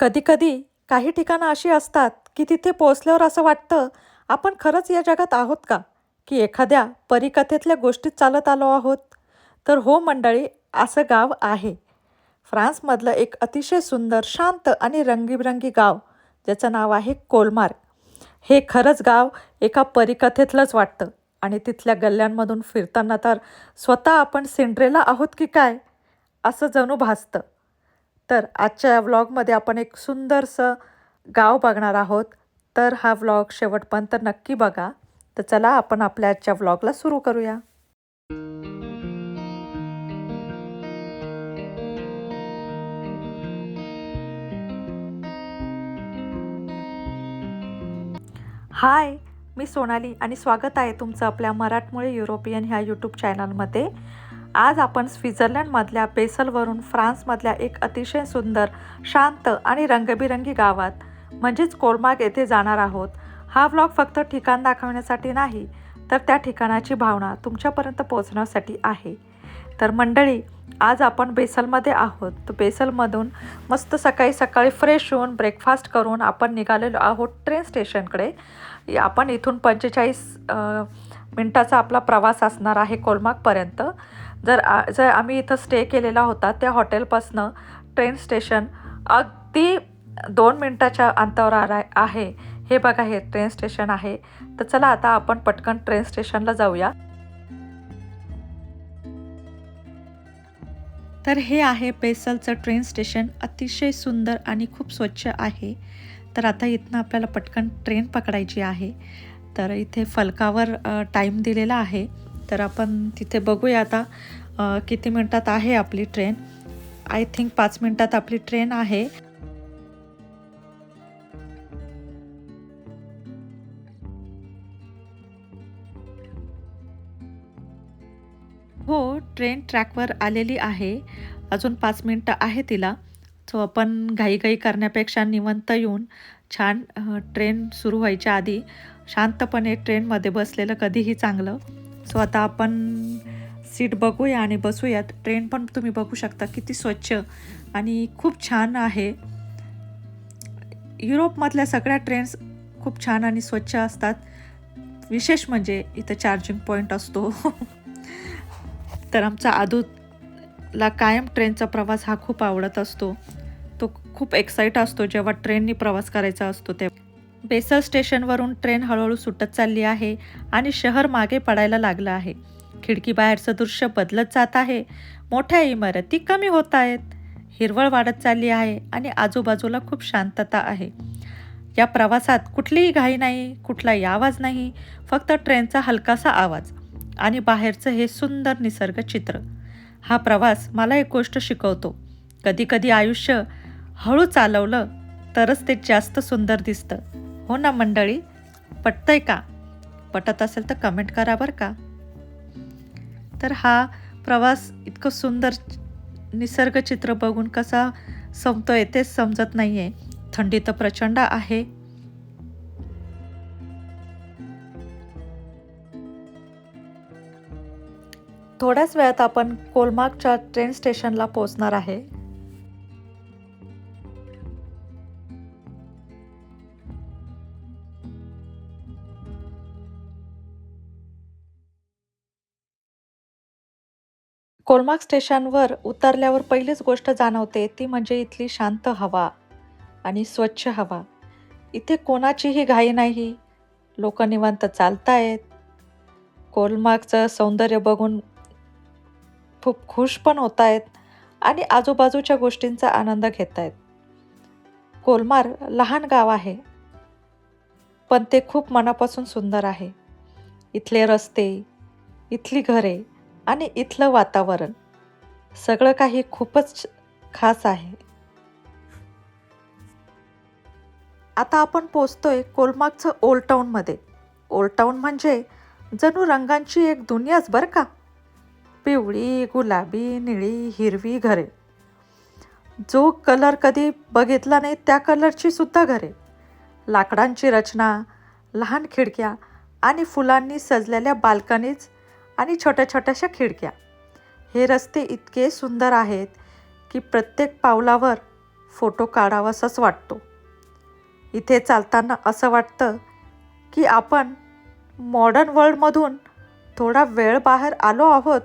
कधीकधी काही ठिकाणं अशी असतात की तिथे पोचल्यावर असं वाटतं आपण खरंच या जगात आहोत का? की एखाद्या परीकथेतल्या गोष्टीत चालत आलो आहोत? तर हो मंडळी असं गाव आहे. फ्रान्समधलं एक अतिशय सुंदर शांत आणि रंगीबिरंगी गाव ज्याचं नाव आहे कोलमार्ग हे खरंच गाव एका परिकथेतलंच वाटतं आणि तिथल्या गल्ल्यांमधून फिरताना तर स्वतः आपण सिंड्रेला आहोत की काय? असं जणू भासतं. तर आजच्या या व्लॉगमध्ये आपण एक सुंदरसं गाव बघणार आहोत. तर हा व्लॉग शेवटपर्यंत नक्की बघा. तर चला आपण आपल्या आजच्या व्लॉगला सुरू करूया. हाय मी सोनाली आणि स्वागत आहे तुमचं आपल्या मराठमुळे युरोपियन ह्या यूट्यूब चॅनलमध्ये आज आपण स्वित्झर्लंडमधल्या बेसलवरून फ्रान्समधल्या एक अतिशय सुंदर शांत आणि रंगबिरंगी गावात म्हणजेच कोलमार्ग येथे जाणार आहोत. हा व्लॉग फक्त ठिकाण दाखवण्यासाठी नाही तर त्या ठिकाणाची भावना तुमच्यापर्यंत पोहोचण्यासाठी आहे. तर मंडळी आज आपण बेसलमध्ये आहोत. तर बेसलमधून मस्त सकाळी सकाळी फ्रेश होऊन ब्रेकफास्ट करून आपण निघालेलो आहोत ट्रेन स्टेशनकडे आपण इथून पंचेचाळीस मिनटाचा आपला प्रवास असणार आहे कोलमार्गपर्यंत. जर आ जर आम्ही इथं स्टे केलेला होता त्या हॉटेलपासनं ट्रेन स्टेशन अगदी दोन मिनटाच्या अंतावर आ- आहे. हे बघा हे ट्रेन स्टेशन आहे. तर चला आता आपण पटकन ट्रेन स्टेशनला जाऊया. तर हे आहे बेसलचं ट्रेन स्टेशन अतिशय सुंदर आणि खूप स्वच्छ आहे. तर आता इथनं आपल्याला पटकन ट्रेन पकडायची आहे. तर इथे फलकावर टाईम दिलेला आहे. तर आपण तिथे बघूया आता किती मिनटात आहे आपली ट्रेन? आय थिंक पाच मिनटात आपली ट्रेन आहे. हो ट्रेन ट्रॅकवर आलेली आहे. अजून पाच मिनटं आहे तिला. सो आपण घाईघाई करण्यापेक्षा निवंत येऊन छान ट्रेन सुरू व्हायच्या आधी शांतपणे ट्रेनमध्ये बसलेलं कधीही चांगलं. सो आता आपण सीट बघूया आणि बसूयात. ट्रेन पण तुम्ही बघू शकता किती स्वच्छ आणि खूप छान आहे. युरोपमधल्या सगळ्या ट्रेन्स खूप छान आणि स्वच्छ असतात. विशेष म्हणजे इथं चार्जिंग पॉईंट असतो. तर आमचा आदूला कायम ट्रेनचा प्रवास हा खूप आवडत असतो. तो खूप एक्साईट असतो जेव्हा ट्रेननी प्रवास करायचा असतो तेव्हा. बेसल स्टेशनवरून ट्रेन हळूहळू सुटत चालली आहे आणि शहर मागे पडायला लागलं आहे. खिडकीबाहेरचं दृश्य बदलत जात आहे. मोठ्या इमारती कमी होत आहेत. हिरवळ वाढत चालली आहे आणि आजूबाजूला खूप शांतता आहे. या प्रवासात कुठलीही घाई नाही कुठलाही आवाज नाही फक्त ट्रेनचा हलकासा आवाज आणि बाहेरचं हे सुंदर निसर्ग चित्र हा प्रवास मला एक गोष्ट शिकवतो. कधीकधी आयुष्य हळू चालवलं तरच ते जास्त सुंदर दिसतं. हो ना मंडळी? पटतंय का? पटत असेल तर कमेंट करा बरं का? तर हा प्रवास इतकं सुंदर निसर्ग चित्र बघून कसा संपतोय तेच समजत नाही आहे थंडी तर प्रचंड आहे. थोड्याच वेळात आपण कोलमार्गच्या ट्रेन स्टेशनला पोहोचणार आहे. कोलमार्ग स्टेशनवर उतरल्यावर पहिलीच गोष्ट जाणवते ती म्हणजे इथली शांत हवा आणि स्वच्छ हवा. इथे कोणाचीही घाई नाही. लोक निवांत चालतायत. कोलमार्गचं सौंदर्य बघून खूप खुश पण होत आहेत आणि आजूबाजूच्या गोष्टींचा आनंद घेत आहेत कोलमार्ग लहान गाव आहे पण ते खूप मनापासून सुंदर आहे. इथले रस्ते इथली घरे आणि इथलं वातावरण. सगळं काही खूपच खास आहे. आता आपण पोचतोय कोलमार्गचं ओल्ड टाऊनमध्ये ओल्ड टाऊन म्हणजे जणू रंगांची एक दुनियाच बरं का. पिवळी गुलाबी निळी हिरवी घरे. जो कलर कधी बघितला नाही त्या कलरची सुद्धा घरे. लाकडांची रचना लहान खिडक्या आणि फुलांनी सजलेल्या बाल्कनीज आणि छोट्या छोट्याशा खिडक्या. हे रस्ते इतके सुंदर आहेत की प्रत्येक पावलावर फोटो काढावासाच वाटतो. इथे चालताना असं वाटतं की आपण मॉडर्न वर्ल्डमधून थोडा वेळ बाहेर आलो आहोत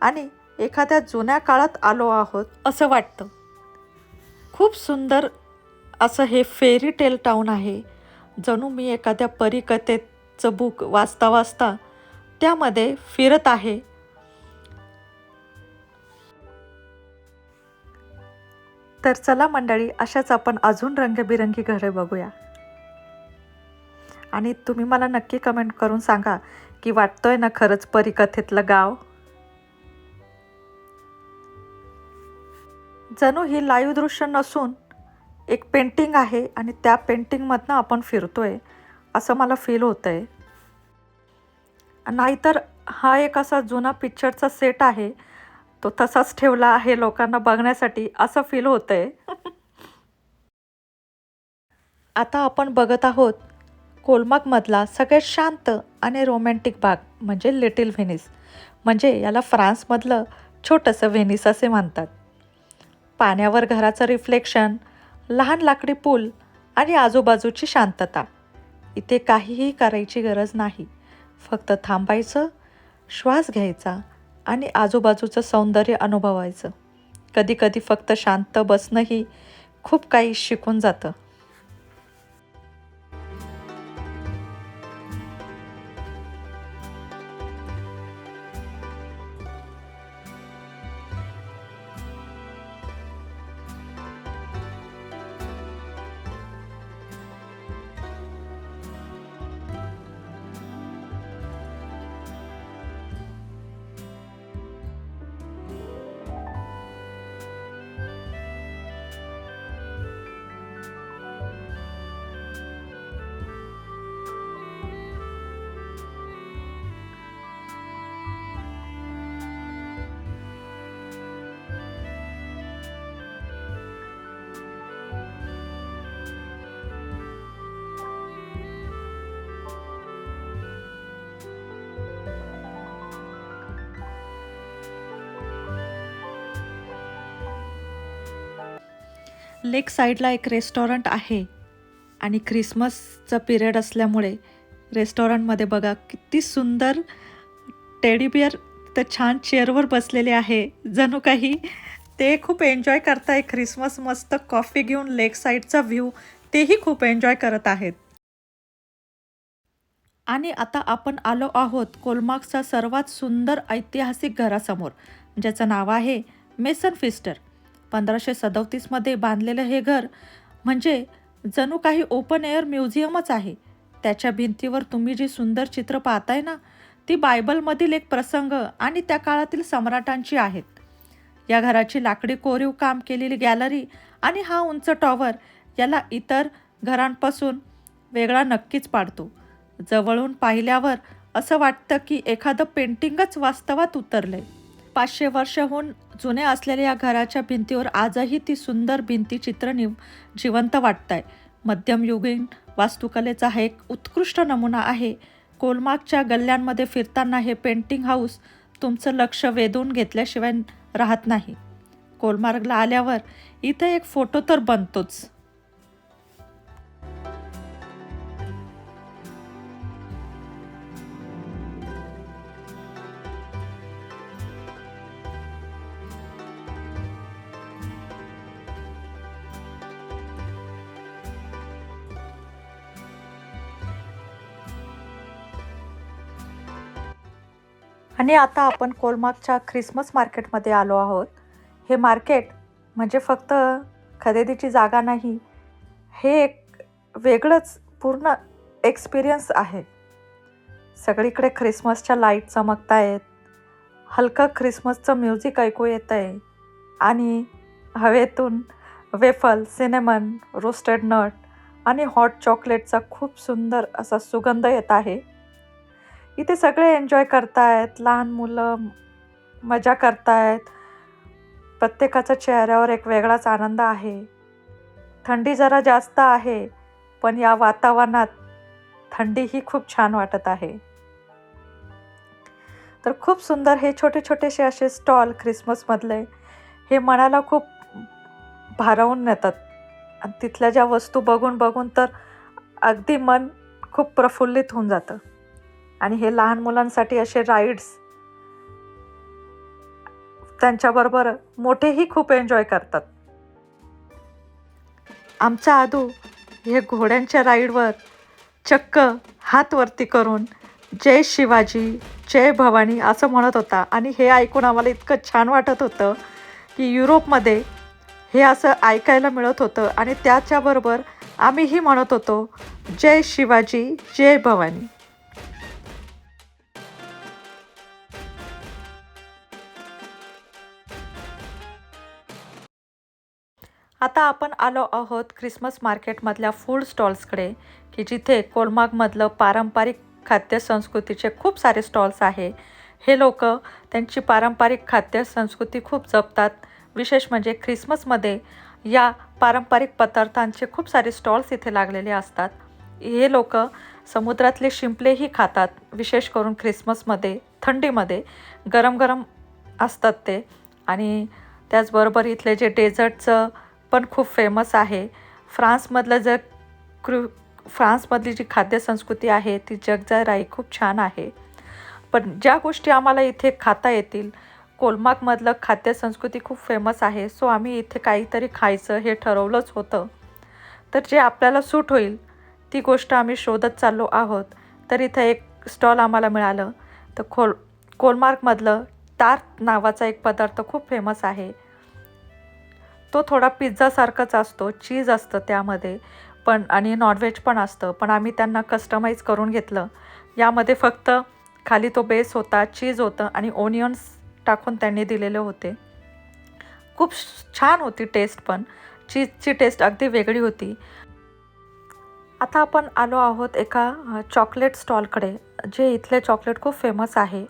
आणि एखाद्या जुन्या काळात आलो आहोत असं वाटतं. खूप सुंदर असं हे फेरी टेल टाऊन आहे. जणू मी एखाद्या परिकथेचं बुक वाचता वाचता त्यामध्ये फिरत आहे. तर चला मंडळी अशाच आपण अजून रंगबिरंगी घरे बघूया. आणि तुम्ही मला नक्की कमेंट करून सांगा की वाटतोय ना खरंच परिकथेतलं गाव? जणू ही लाईव्ह दृश्य नसून एक पेंटिंग आहे आणि त्या पेंटिंगमधनं आपण फिरतोय असं मला फील होतं आहे नाहीतर हा एक असा जुना पिक्चरचा सेट आहे. तो तसाच ठेवला आहे लोकांना बघण्यासाठी असं फील होतं आहे आता आपण बघत आहोत कोलमागमधला सगळ्यात शांत आणि रोमॅन्टिक भाग म्हणजे लिटिल व्हेनिस म्हणजे याला फ्रान्समधलं छोटंसं व्हेनिस असे म्हणतात. पाण्यावर घराचं रिफ्लेक्शन लहान लाकडी पूल आणि आजूबाजूची शांतता. इथे काहीही करायची गरज नाही. फक्त थांबायचं श्वास घ्यायचा आणि आजूबाजूचं सौंदर्य अनुभवायचं. कधीकधी फक्त शांत बसणंही खूप काही शिकून जातं. लेक साईडला एक रेस्टॉरंट आहे. आणि ख्रिसमसचा पिरियड असल्यामुळे रेस्टॉरंटमध्ये बघा किती सुंदर टेडीबिअर तर छान चेअरवर बसलेले आहे. जणू काही ते खूप एन्जॉय करताय. ख्रिसमस मस्त कॉफी घेऊन लेक साईडचा व्ह्यू तेही खूप एन्जॉय करत आहेत. आणि आता आपण आलो आहोत कोलमार्कचा सर्वात सुंदर ऐतिहासिक घरासमोर ज्याचं नाव आहे मेसन फिस्टर. पंधराशे सदोतीसमध्ये बांधलेलं हे घर म्हणजे जणू काही ओपन एअर म्युझियमच आहे. त्याच्या भिंतीवर तुम्ही जी सुंदर चित्र पाहताय ना ती बायबलमधील एक प्रसंग आणि त्या काळातील सम्राटांची आहेत. या घराची लाकडी कोरीव काम केलेली गॅलरी आणि हा उंच टॉवर याला इतर घरांपासून वेगळा नक्कीच पाडतो. जवळून पाहिल्यावर असं वाटतं की एखादं पेंटिंगच वास्तवात उतरलं आहे पाचशे वर्षाहून जुने असलेल्या या घराच्या भिंतीवर आजही ती सुंदर भिंतीचित्र निव जिवंत वाटत आहे मध्यमयुगीन वास्तुकलेचा हा एक उत्कृष्ट नमुना आहे. कोलमागच्या गल्ल्यांमध्ये फिरताना हे पेंटिंग हाऊस तुमचं लक्ष वेधून घेतल्याशिवाय राहत नाही. कोलमार्गला आल्यावर इथे एक फोटो तर बनतोच. आणि आता आपण कोलमार्कच्या ख्रिसमस मार्केटमध्ये आलो आहोत. हे मार्केट म्हणजे फक्त खरेदीची जागा नाही हे एक वेगळंच पूर्ण एक्सपिरियन्स आहे. सगळीकडे ख्रिसमसच्या लाइट चमकत आहेत हलकं ख्रिसमसचं म्युझिक ऐकू येतं आहे आणि हवेतून वेफल सिनेमन रोस्टेड नट आणि हॉट चॉकलेटचा खूप सुंदर असा सुगंध येत आहे. इथे सगळे एन्जॉय करतायत लहान मुलं मजा करतायत. प्रत्येकाच्या चेहऱ्यावर एक वेगळाच आनंद आहे. थंडी जरा जास्त आहे पण या वातावरणात थंडीही खूप छान वाटत आहे. तर खूप सुंदर हे छोटे छोटेसे असे स्टॉल ख्रिसमसमधले हे मनाला खूप भारावून नेतात. आणि तिथल्या ज्या वस्तू बघून बघून तर अगदी मन खूप प्रफुल्लित होऊन जातं. आणि हे लहान मुलांसाठी असे राईड्स त्यांच्याबरोबर मोठेही खूप एन्जॉय करतात. आमचा आदू हे घोड्यांच्या राईडवर चक्क हात वरती करून जय शिवाजी जय भवानी असं म्हणत होता. आणि हे ऐकून आम्हाला इतकं छान वाटत होतं की युरोपमध्ये हे असं ऐकायला मिळत होतं आणि त्याच्याबरोबर आम्हीही म्हणत होतो जय शिवाजी जय भवानी. आता आपण आलो आहोत ख्रिसमस मार्केटमधल्या फूड स्टॉल्सकडे की जिथे कोलमागमधलं पारंपरिक खाद्य संस्कृतीचे खूप सारे स्टॉल्स आहे. हे लोक त्यांची पारंपरिक खाद्य संस्कृती खूप जपतात. विशेष म्हणजे ख्रिसमसमध्ये या पारंपरिक पदार्थांचे खूप सारे स्टॉल्स इथे लागलेले असतात. हे लोक समुद्रातले शिंपलेही खातात विशेष करून ख्रिसमसमध्ये थंडीमध्ये. गरम गरम असतात ते. आणि त्याचबरोबर इथले जे डेझर्टचं पण खूप फेमस आहे. फ्रान्समधलं जर क्रू फ्रान्समधली जी खाद्यसंस्कृती आहे ती जगजाराई खूप छान आहे. पण ज्या गोष्टी आम्हाला इथे खाता येतील कोलमाकमधलं खाद्यसंस्कृती खूप फेमस आहे. सो आम्ही इथे काहीतरी खायचं हे ठरवलंच होतं. तर जे आपल्याला सूट होईल ती गोष्ट आम्ही शोधत चाललो आहोत. तर इथं एक स्टॉल आम्हाला मिळालं. तर खोल कोलमार्कमधलं तार नावाचा एक पदार्थ खूप फेमस आहे. तो थोडा पिझ्झासारखाच असतो चीज असतं त्यामध्ये पण आणि नॉनव्हेज पण असतं पण आम्ही त्यांना कस्टमाइज करून घेतलं. यामध्ये फक्त खाली तो बेस होता चीज होतं आणि ओनियन्स टाकून त्यांनी दिलेले होते. खूप छान होती टेस्ट पण. चीजची टेस्ट अगदी वेगळी होती. आता आपण आलो आहोत एका चॉकलेट स्टॉलकडे जे इथले चॉकलेट खूप फेमस आहे.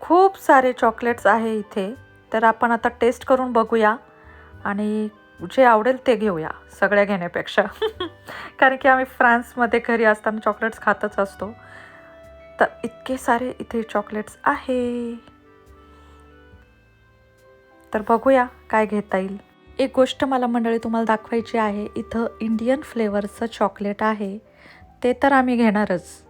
खूप सारे चॉकलेट्स आहे इथे. तर आपण आता टेस्ट करून बघूया. आणि जे आवडेल ते घेऊया सगळ्या घेण्यापेक्षा. कारण की आम्ही फ्रान्समध्ये घरी असताना चॉकलेट्स खातच असतो. तर इतके सारे इथे चॉकलेट्स आहे. तर बघूया काय घेता येईल. एक गोष्ट मला मंडळी तुम्हाला दाखवायची आहे इथं इंडियन फ्लेवरचं चॉकलेट आहे. ते तर आम्ही घेणारच.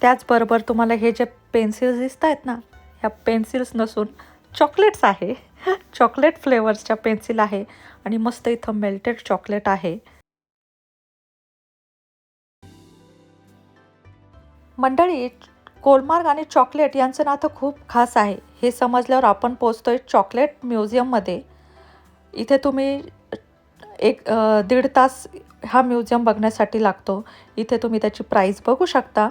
त्याचबरोबर तुम्हाला हे जे पेन्सिल्स दिसत आहेत ना ह्या पेन्सिल्स नसून चॉकलेट्स आहे. चॉकलेट फ्लेवर्सच्या पेन्सिल आहे आणि मस्त इथं मेल्टेड चॉकलेट आहे. मंडळी कोलमार्ग आणि चॉकलेट यांचं नातं खूप खास आहे. हे समजल्यावर आपण पोचतोय चॉकलेट म्युझियममध्ये. इथे तुम्ही एक दीड तास हा म्युझियम बघण्यासाठी लागतो. इथे तुम्ही त्याची प्राईस बघू शकता.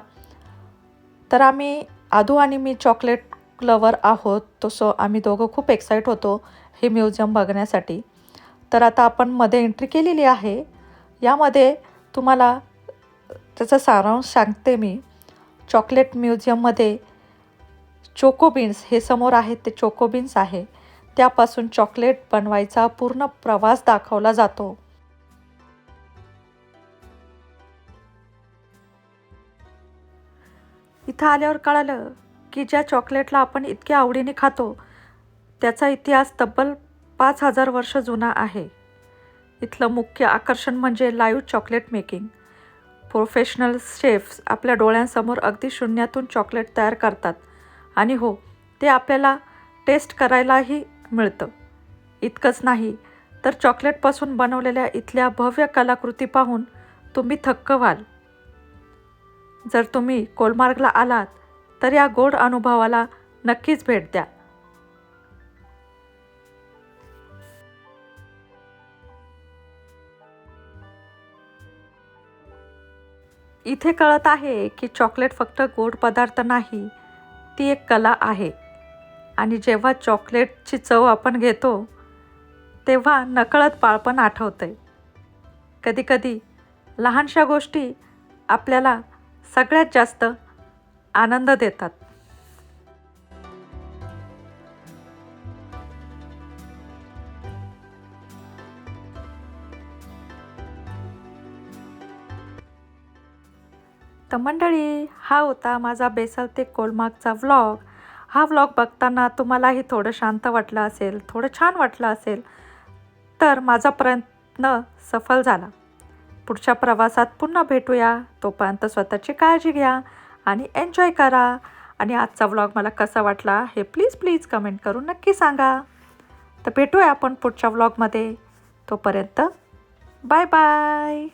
तर आम्ही आधू आणि मी चॉकलेट लवर आहोत तसं आम्ही दोघं खूप एक्साईट होतो हे म्युझियम बघण्यासाठी. तर आता आपण मध्ये एंट्री केलेली आहे. यामध्ये तुम्हाला त्याचा सारांश सांगते मी. चॉकलेट म्युझियममध्ये चोकोबीन्स हे समोर आहेत ते चोकोबीन्स आहे. त्यापासून चॉकलेट बनवायचा पूर्ण प्रवास दाखवला जातो. इथं आल्यावर कळालं की ज्या चॉकलेटला आपण इतक्या आवडीने खातो त्याचा इतिहास तब्बल पाच हजार वर्ष जुना आहे. इथलं मुख्य आकर्षण म्हणजे live chocolate making professional chefs आपल्या डोळ्यांसमोर अगदी शून्यातून चॉकलेट तयार करतात. आणि हो ते आपल्याला टेस्ट करायलाही मिळतं. इतकंच नाही तर चॉकलेटपासून बनवलेल्या इथल्या भव्य कलाकृती पाहून तुम्ही थक्क व्हाल. जर तुम्ही कोलमार्गला आलात तर या गोड अनुभवाला नक्कीच भेट द्या. इथे कळत आहे की चॉकलेट फक्त गोड पदार्थ नाही ती एक कला आहे. आणि जेव्हा चॉकलेटची चव आपण घेतो तेव्हा नकळत बाळपण आठवतं. कधीकधी लहानशा गोष्टी आपल्याला सगळ्यात जास्त आनंद देतात. तर मंडळी हा होता माझा बेसल ते कोलमागचा व्लॉग हा व्लॉग बघताना तुम्हालाही थोडं शांत वाटलं असेल थोडं छान वाटलं असेल तर माझा प्रयत्न सफल झाला. पुढच्या प्रवासात पुन्हा भेटूया. तोपर्यंत स्वतःची काळजी घ्या. आणि एन्जॉय करा. आणि आजचा व्लॉग मला कसा वाटला हे प्लीज प्लीज कमेंट करून नक्की सांगा. तर भेटूया आपण पुढच्या व्लॉगमध्ये तोपर्यंत बाय बाय